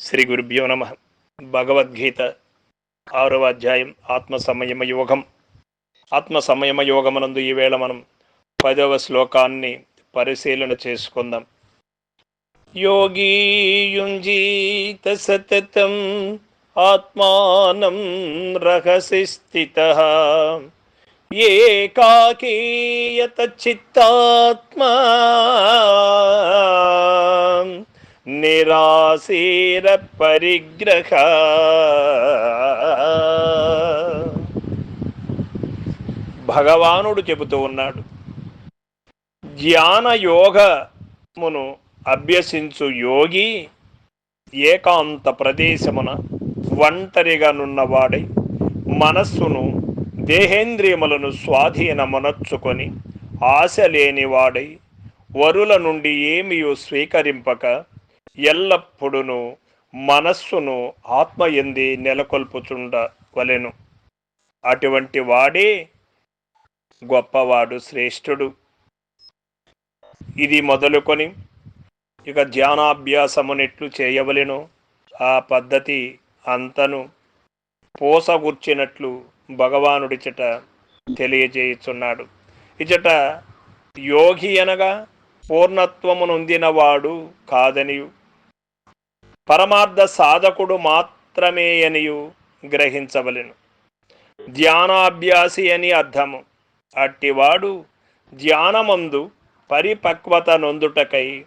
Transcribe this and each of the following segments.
శ్రీ గురుభ్యో నమ. భగవద్గీత ఆరవ అధ్యాయం ఆత్మ సంయమ యోగం ఆత్మ సంయమ యోగమనందు ఈవేళ మనం పదవ శ్లోకాన్ని పరిశీలన చేసుకుందాం. యోగీయుంజీత సతతం ఆత్మానం రహసి స్థిత ఏకాకీయత చిత్తాత్మా నిరాశీర పరిగ్రహ. భగవానుడు చెబుతూ ఉన్నాడు ధ్యాన యోగమును అభ్యసించు యోగి ఏకాంత ప్రదేశమున ఒంటరిగా నున్నవాడై మనస్సును దేహేంద్రియములను స్వాధీనమునర్చుకొని ఆశ లేనివాడై వరుల నుండి ఏమియో స్వీకరింపక ఎల్లప్పుడూ మనస్సును ఆత్మ ఎంది నెలకొల్పుచుండ నెలకొల్పుచుండవలెను అటువంటి వాడే గొప్పవాడు శ్రేష్ఠుడు. ఇది మొదలుకొని ఇక ధ్యానాభ్యాసమునెట్లు చేయవలెను. ఆ పద్ధతి అంతను పోసగుర్చినట్లు భగవానుడిచట తెలియజేయుచున్నాడు. ఇచట యోగి అనగా పూర్ణత్వమునొందినవాడు కాదనియు. పరమార్థ సాధకుడు మాత్రమే అనియు గ్రహించవలెను. ధ్యానాభ్యాసి అని అర్థము. అట్టివాడు ధ్యానమందు పరిపక్వత నొందుటకై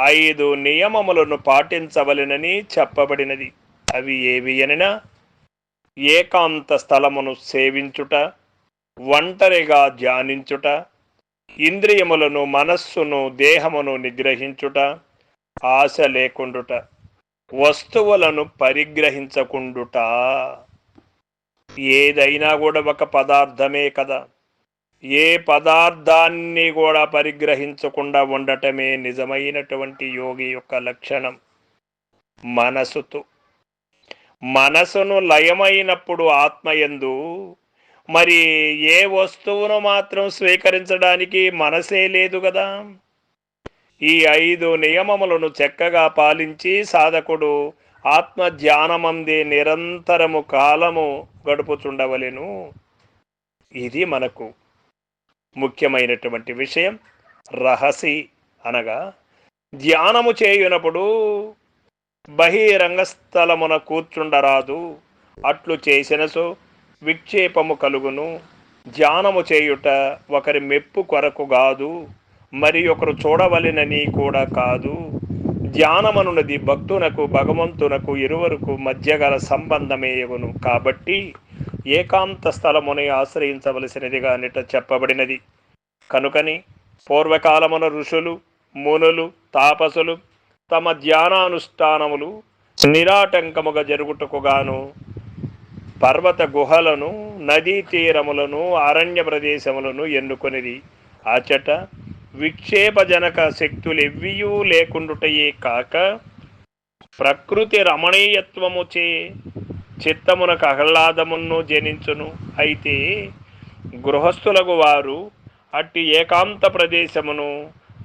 ఐదు నియమములను పాటించవలెనని చెప్పబడినది. అవి ఏవి అనినా ఏకాంత స్థలమును సేవించుట ఒంటరిగా ధ్యానించుట ఇంద్రియములను మనస్సును దేహమును నిగ్రహించుట ఆశ లేకుండుట. వస్తువులను పరిగ్రహించకుండుట ఏదైనా కూడా ఒక పదార్థమే కదా. ఏ పదార్థాన్ని కూడా పరిగ్రహించకుండా ఉండటమే నిజమైనటువంటి యోగి యొక్క లక్షణం. మనసుతో. మనసును లయమైనప్పుడు ఆత్మయందు మరి ఏ వస్తువును మాత్రం స్వీకరించడానికి మనసే లేదు కదా. ఈ ఐదు నియమములను చక్కగా పాలించి సాధకుడు ఆత్మ ధ్యానమంది నిరంతరము కాలము గడుపుచుండవలెను. ఇది మనకు ముఖ్యమైనటువంటి విషయం. రహసి అనగా ధ్యానము చేయునప్పుడు బహిరంగ స్థలమున కూర్చుండరాదు. అట్లు చేసినసో విక్షేపము కలుగును. ధ్యానము చేయుట ఒకరి మెప్పు కొరకు కాదు మరి ఒకరు చూడవలెనని కూడా కాదు. ధ్యానమనున్నది భక్తునకు భగవంతునకు ఇరువరకు మధ్య గల సంబంధమేయగును కాబట్టి ఏకాంత స్థలముని ఆశ్రయించవలసినదిగా నిట చెప్పబడినది. కనుకని పూర్వకాలమున ఋషులు మునులు తాపసులు తమ ధ్యానానుష్ఠానములు నిరాటంకముగా జరుగుటకుగాను పర్వత గుహలను నదీ తీరములను అరణ్య ప్రదేశములను ఎన్నుకొనిది ఆచట విక్షేపజనక శక్తులెవ్వియూ లేకుండుటయే కాక ప్రకృతి రమణీయత్వముచే చిత్తమునకు ఆహ్లాదమును జనించును. అయితే గృహస్థులకు వారు అట్టి ఏకాంత ప్రదేశమును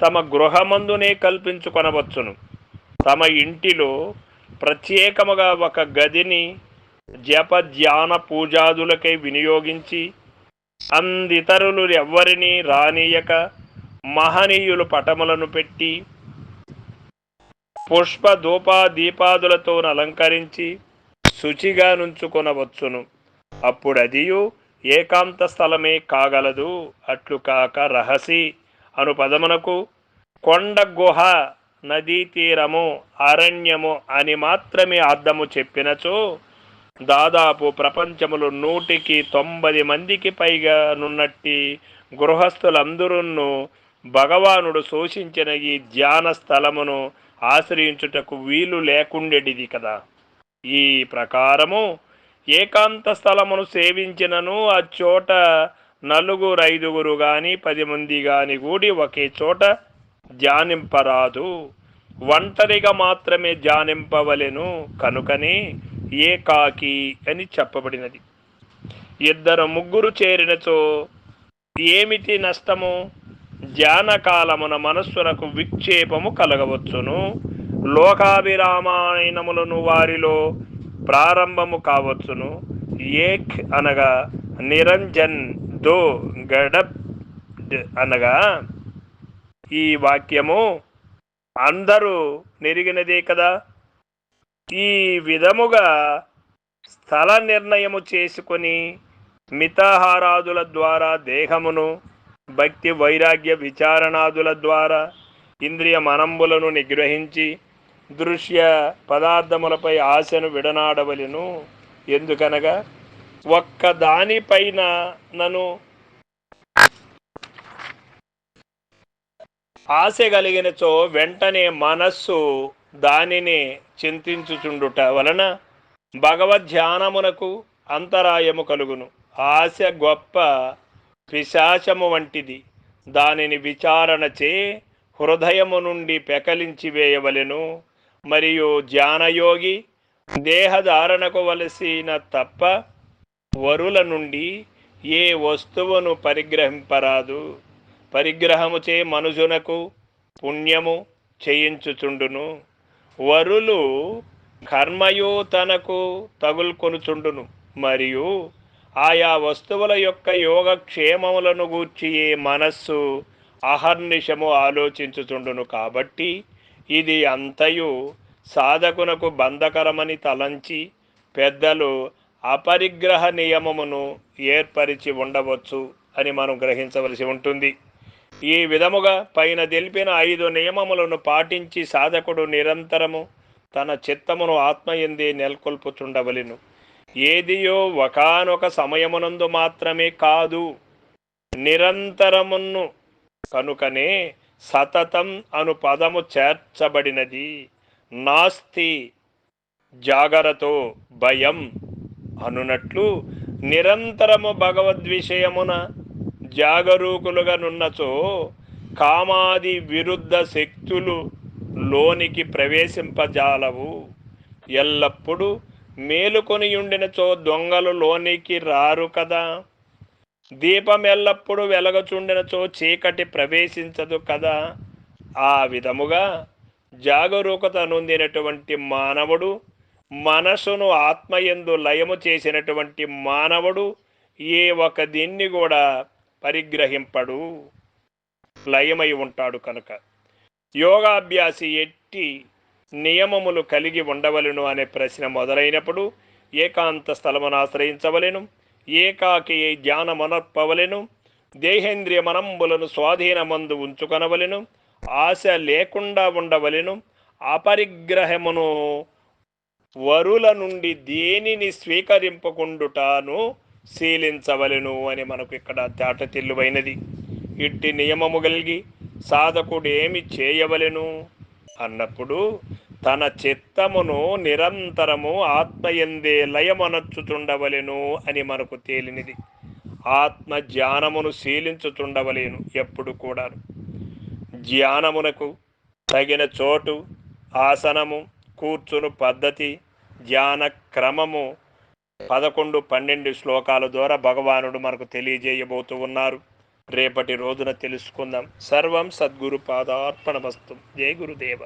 తమ గృహమందునే కల్పించుకొనవచ్చును. తమ ఇంటిలో ప్రత్యేకముగా ఒక గదిని జప ధ్యాన పూజాదులకై వినియోగించి అందితరులు ఎవ్వరినీ రానీయక మహనీయులు పటములను పెట్టి పుష్ప ధూప దీపాదులతో అలంకరించి శుచిగా నుంచుకొనవచ్చును. అప్పుడు ఏకాంత స్థలమే కాగలదు. అట్లు కాక రహసి అను పదమునకు కొండ గుహ నదీ తీరము అరణ్యము అని మాత్రమే అర్థము చెప్పినచో దాదాపు ప్రపంచములు నూటికి తొంభై మందికి పైగా నున్నట్టి గృహస్థులందరూ భగవానుడు శోషించిన ఈ ధ్యాన స్థలమును ఆశ్రయించుటకు వీలు లేకుండేటిది కదా. ఈ ప్రకారము ఏకాంత స్థలమును సేవించినను ఆ చోట నలుగురు ఐదుగురు గాని పది మంది గాని కూడి ఒకే చోట ధ్యానింపరాదు. ఒంటరిగా మాత్రమే ధ్యానింపవలెను కనుకనే ఏకాకి అని చెప్పబడినది. ఇద్దరు ముగ్గురు చేరినచో ఏమిటి నష్టము? ధ్యానకాలమున మనస్సునకు విక్షేపము కలగవచ్చును. లోకాభిరామాయణములను వారిలో ప్రారంభము కావచ్చును. ఏక్ అనగా నిరంజన్ దో గడబ్ అనగా ఈ వాక్యము అందరూ నెరిగినదే కదా? ఈ విధముగా స్థల నిర్ణయము చేసుకొని మితాహారాదుల ద్వారా దేహమును భక్తి వైరాగ్య విచారణాదుల ద్వారా ఇంద్రియ మనంబులను నిగ్రహించి దృశ్య పదార్థములపై ఆశను విడనాడవలను. ఎందుకనగా ఒక్క దానిపైన నన్ను ఆశ కలిగినచో వెంటనే మనస్సు దానిని చింతించుచుండుట వలన భగవద్ ధ్యానమునకు అంతరాయము కలుగును. ఆశ గొప్ప పిశాచము వంటిది. దానిని విచారణచే హృదయము నుండి పెకలించి వేయవలెను. మరియు ధ్యానయోగి దేహధారణకు వలసిన తప్ప వరుల నుండి ఏ వస్తువును పరిగ్రహింపరాదు. పరిగ్రహముచే మనుజునకు పుణ్యము చేయించుచుండును. వరులు కర్మయు తనకు తగులుకొనుచుండును. మరియు ఆయా వస్తువుల యొక్క యోగక్షేమములను గూర్చి మనస్సు అహర్నిశము ఆలోచించుచుండును కాబట్టి ఇది అంతయు సాధకునకు బంధకరమని తలంచి పెద్దలు అపరిగ్రహ నియమమును ఏర్పరిచి ఉండవచ్చు అని మనం గ్రహించవలసి ఉంటుంది. ఈ విధముగా పైన తెలిపిన ఐదు నియమములను పాటించి సాధకుడు నిరంతరము తన చిత్తమును ఆత్మయందే నెలకొల్పుచుండవలెను. ఏదియో ఒకనొక సమయమునందు మాత్రమే కాదు నిరంతరమును కనుకనే సతతం అను పదము చేర్చబడినది. నాస్తి జాగరతో భయం అనునట్లు నిరంతరము భగవద్విషయమున జాగరూకులుగా నున్నచో కామాది విరుద్ధ శక్తులు లోనికి ప్రవేశింపజాలవు. ఎల్లప్పుడూ మేలుకొని ఉండినచో దొంగలు లోనికి రారు కదా. దీపం ఎల్లప్పుడూ వెలగచుండినచో చీకటి ప్రవేశించదు కదా. ఆ విధముగా జాగరూకత నొందినటువంటి మానవుడు మనసును ఆత్మయందు లయము చేసినటువంటి మానవుడు ఏ ఒక దీన్ని కూడా పరిగ్రహింపడు. లయమై ఉంటాడు కనుక. యోగాభ్యాసి ఎట్టి నియమములు కలిగి ఉండవలను అనే ప్రశ్న మొదలైనప్పుడు ఏకాంత స్థలమును ఆశ్రయించవలెను ఏకాకి ధ్యానమనర్పవలెను దేహేంద్రియ మనంబులను స్వాధీనమందు ఉంచుకొనవలెను ఆశ లేకుండా ఉండవలెను అపరిగ్రహమును వరుల నుండి దేనిని స్వీకరింపకుండుటాను శీలించవలెను అని మనకు ఇక్కడ తేటతిల్లువైనది ఇట్టి నియమము కలిగి సాధకుడు ఏమి చేయవలెను? అన్నప్పుడు తన చిత్తమును నిరంతరము ఆత్మయందే లయమనర్చుచుండవలెను అని మనకు తేలినిది. ఆత్మ ధ్యానమును శీలించుచుండవలేను ఎప్పుడు కూడా ధ్యానమునకు తగిన చోటు ఆసనము కూర్చును పద్ధతి ధ్యాన క్రమము పదకొండు పన్నెండు శ్లోకాల ద్వారా భగవానుడు మనకు తెలియజేయబోతూ ఉన్నారు. రేపటి రోజున తెలుసుకుందాం. సర్వం సద్గురు పాదార్పణమస్తు. జయ గురుదేవ.